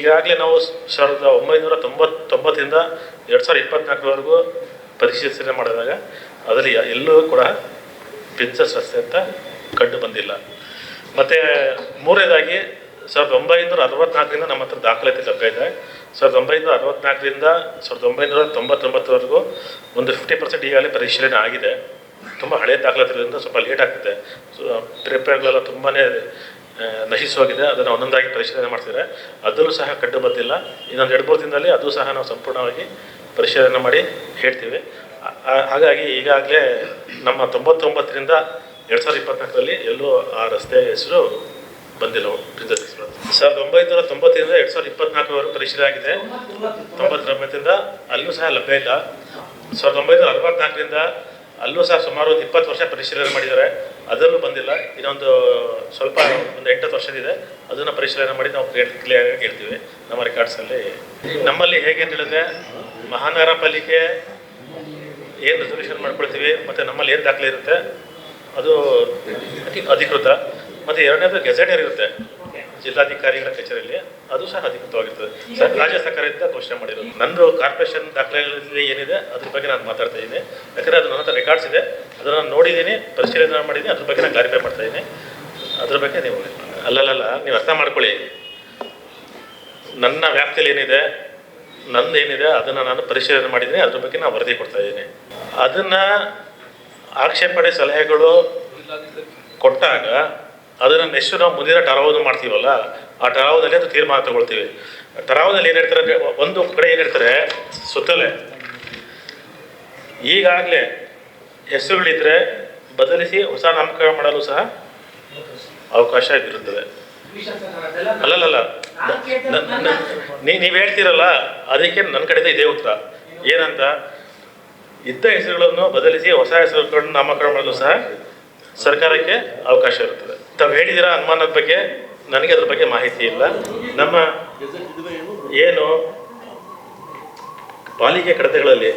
ಈಗಾಗಲೇ ನಾವು ಸಾವಿರದ ಒಂಬೈನೂರ ತೊಂಬತ್ತೊಂಬತ್ತರಿಂದ ಎರಡು ಸಾವಿರದ ಇಪ್ಪತ್ನಾಲ್ಕರವರೆಗೂ ಪರಿಶೀಲನೆ ಮಾಡಿದಾಗ ಅದರಲ್ಲಿ ಎಲ್ಲೂ ಕೂಡ ಪ್ರಿನ್ಸಸ್ ರಸ್ತೆ ಅಂತ ಕಂಡು ಬಂದಿಲ್ಲ. ಮತ್ತು ಮೂರನೇದಾಗಿ ಸಾವಿರದ ಒಂಬೈನೂರ ಅರವತ್ನಾಲ್ಕರಿಂದ ನಮ್ಮ ಹತ್ರ ದಾಖಲಾತಿ ಲಭ್ಯ ಇದೆ. ಸಾವಿರದ ಒಂಬೈನೂರ ಅರವತ್ನಾಲ್ಕರಿಂದ ಸಾವಿರದ ಒಂಬೈನೂರ ತೊಂಬತ್ತೊಂಬತ್ತರವರೆಗೂ ಒಂದು ಫಿಫ್ಟಿ ಪರ್ಸೆಂಟ್ ಈಗಾಗಲೇ ಪರಿಶೀಲನೆ ಆಗಿದೆ. ತುಂಬ ಹಳೆಯ ದಾಖಲಾತಿರೋದ್ರಿಂದ ಸ್ವಲ್ಪ ಲೇಟ್ ಆಗ್ತಿದೆ. ಸೊ ಪೇಪರ್ಗಳೆಲ್ಲ ತುಂಬಾ ನಶಿಸೋಗಿದೆ ಅದನ್ನು ಒಂದೊಂದಾಗಿ ಪರಿಶೀಲನೆ ಮಾಡ್ತಿದ್ದಾರೆ. ಅದರಲ್ಲೂ ಸಹ ಕಂಡು ಬಂದಿಲ್ಲ. ಇನ್ನೊಂದು ಎರಡು, ಮೂರು ದಿನದಲ್ಲಿ ಅದು ಸಹ ನಾವು ಸಂಪೂರ್ಣವಾಗಿ ಪರಿಶೀಲನೆ ಮಾಡಿ ಹೇಳ್ತೀವಿ. ಹಾಗಾಗಿ ಈಗಾಗಲೇ ನಮ್ಮ ತೊಂಬತ್ತೊಂಬತ್ತರಿಂದ ಎರಡು ಸಾವಿರದ ಇಪ್ಪತ್ನಾಲ್ಕರಲ್ಲಿ ಎಲ್ಲೂ ಆ ರಸ್ತೆ ಹೆಸರು ಬಂದಿಲ್ಲ. ಸಾವಿರದ ಒಂಬೈನೂರ ತೊಂಬತ್ತರಿಂದ ಎರಡು ಸಾವಿರದ ಇಪ್ಪತ್ನಾಲ್ಕರವರೆಗೂ ಪರಿಶೀಲನೆ ಆಗಿದೆ. ತೊಂಬತ್ತೊಂಬತ್ತರಿಂದ ಅಲ್ಲೂ ಸಹ ಲಭ್ಯ ಇಲ್ಲ. ಸಾವಿರದ ಒಂಬೈನೂರ ಅರವತ್ನಾಲ್ಕರಿಂದ ಅಲ್ಲೂ ಸಹ ಸುಮಾರು ಒಂದು ಇಪ್ಪತ್ತು ವರ್ಷ ಪರಿಶೀಲನೆ ಮಾಡಿದ್ದಾರೆ. ಅದರಲ್ಲೂ ಬಂದಿಲ್ಲ. ಇನ್ನೊಂದು ಸ್ವಲ್ಪ ಒಂದು ಎಂಟತ್ತು ವರ್ಷದಿದೆ. ಅದನ್ನು ಪರಿಶೀಲನೆ ಮಾಡಿ ನಾವು ಕ್ಲಿಯರ್ ಹೇಳ್ತೀವಿ. ನಮ್ಮ ರೆಕಾರ್ಡ್ಸಲ್ಲಿ ನಮ್ಮಲ್ಲಿ ಹೇಗೆ ಅಂತ ಹೇಳಿದ್ರೆ ಮಹಾನಗರ ಪಾಲಿಕೆ ಏನು ರೆಸಲ್ಯೂಷನ್ ಮಾಡ್ಕೊಳ್ತೀವಿ ಮತ್ತು ನಮ್ಮಲ್ಲಿ ಏನು ದಾಖಲೆ ಇರುತ್ತೆ ಅದು ಅಧಿ- ಅಧಿಕೃತ. ಮತ್ತು ಎರಡನೇದು ಗೆಜೆಟರ್ ಇರುತ್ತೆ. ಜಿಲ್ಲಾಧಿಕಾರಿಗಳ ಕಚೇರಿಯಲ್ಲಿ. ಅದು ಸಹ ಅಧಿಕೃತವಾಗಿರ್ತದೆ. ಸರ್ ರಾಜ್ಯ ಸರ್ಕಾರದಿಂದ ಘೋಷಣೆ ಮಾಡಿರೋದು. ನಂದು ಕಾರ್ಪೊರೇಷನ್ ದಾಖಲೆಗಳಲ್ಲಿ ಏನಿದೆ ಅದ್ರ ಬಗ್ಗೆ ನಾನು ಮಾತಾಡ್ತಾ ಇದ್ದೀನಿ. ಯಾಕಂದರೆ ಅದು ನನ್ನ ಹತ್ರ ರೆಕಾರ್ಡ್ಸ್ ಇದೆ. ಅದನ್ನು ನಾನು ನೋಡಿದ್ದೀನಿ ಪರಿಶೀಲನೆ ಮಾಡಿದ್ದೀನಿ ಅದ್ರ ಬಗ್ಗೆ ನಾನು ಕ್ಲಾರಿಫೈ ಮಾಡ್ತಾ ಇದ್ದೀನಿ. ಅದ್ರ ಬಗ್ಗೆ ನೀವು ಅಲ್ಲಲ್ಲ ನೀವು ಅರ್ಥ ಮಾಡ್ಕೊಳ್ಳಿ. ನನ್ನ ವ್ಯಾಪ್ತಿಯಲ್ಲಿ ಏನಿದೆ, ನಂದು ಏನಿದೆ, ಅದನ್ನು ನಾನು ಪರಿಶೀಲನೆ ಮಾಡಿದ್ದೀನಿ, ಅದ್ರ ಬಗ್ಗೆ ನಾನು ವರದಿ ಕೊಡ್ತಾ ಇದ್ದೀನಿ. ಅದನ್ನು ಆಕ್ಷೇಪಣೆ ಸಲಹೆಗಳು ಕೊಟ್ಟಾಗ ಅದನ್ನು ನೆಕ್ಸ್ಟ್ ನಾವು ಮುಂದಿನ ಟರಾವನ್ನು ಮಾಡ್ತೀವಲ್ಲ, ಆ ಟರಾವದಲ್ಲಿ ಅದು ತೀರ್ಮಾನ ತಗೊಳ್ತೀವಿ. ಟರಾವದಲ್ಲಿ ಏನು ಹೇಳ್ತಾರೆ ಅಂದ್ರೆ ಒಂದು ಕಡೆ ಏನು ಹೇಳ್ತಾರೆ, ಸುತ್ತಲೇ. ಈಗಾಗಲೇ ಹೆಸರುಗಳಿದ್ರೆ ಬದಲಿಸಿ ಹೊಸ ನಾಮಕರಣ ಮಾಡಲು ಸಹ ಅವಕಾಶ ಇರುತ್ತದೆ ಅಲ್ಲಲ್ಲ ನೀವು ಹೇಳ್ತೀರಲ್ಲ, ಅದಕ್ಕೆ ನನ್ನ ಕಡೆಯಿಂದ ಇದೇ ಉತ್ತರ. ಏನಂತ, ಇದ್ದ ಹೆಸರುಗಳನ್ನು ಬದಲಿಸಿ ಹೊಸ ಹೆಸರುಗಳನ್ನು ನಾಮಕರಣ ಮಾಡಲು ಸಹ ಸರ್ಕಾರಕ್ಕೆ ಅವಕಾಶ ಇರುತ್ತದೆ. ತಾವು ಹೇಳಿದಿರಾ ಅನುಮಾನದ ಬಗ್ಗೆ, ನನಗೆ ಅದ್ರ ಬಗ್ಗೆ ಮಾಹಿತಿ ಇಲ್ಲ. ನಮ್ಮ ಏನು, ಪಾಲಿಕೆ ಕಡತಗಳಲ್ಲಿ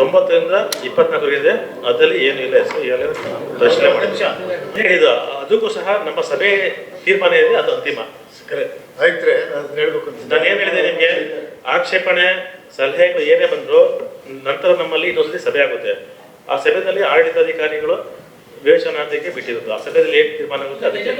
ತೊಂಬತ್ತರಿಂದ ಇಪ್ಪತ್ನಾಲ್ಕರಿಗೆ ಅದರಲ್ಲಿ ಏನು ಇಲ್ಲ ಹೆಸರು ಪ್ರಶ್ನೆ ಪರಿಶೀಲನೆ ಮಾಡಿ. ಇದು ಅದಕ್ಕೂ ಸಹ ನಮ್ಮ ಸಭೆ ತೀರ್ಮಾನ ಇದೆ ಅದು ಅಂತಿಮ. ಆಯ್ತ್ರೆ ನಾನು ಹೇಳ್ಬೇಕು ನಾನು ಏನು ಹೇಳಿದೆ ನಿಮಗೆ? ಆಕ್ಷೇಪಣೆ ಸಲಹೆಗಳು ಏನೇ ಬಂದ್ರು ನಂತರ ನಮ್ಮಲ್ಲಿ ಇನ್ನೊಂದ್ಸತಿ ಸಭೆ ಆಗುತ್ತೆ. ಆ ಸಭೆಯಲ್ಲಿ ಆಡಳಿತಾಧಿಕಾರಿಗಳು ವಿವೇಚನಾರ್ಥಕ್ಕೆ ಬಿಟ್ಟಿರೋದು. ಆ ಸಭೆಯಲ್ಲಿ ಏನ್ ತೀರ್ಮಾನ ಆಗುತ್ತೆ ಅದಕ್ಕೆ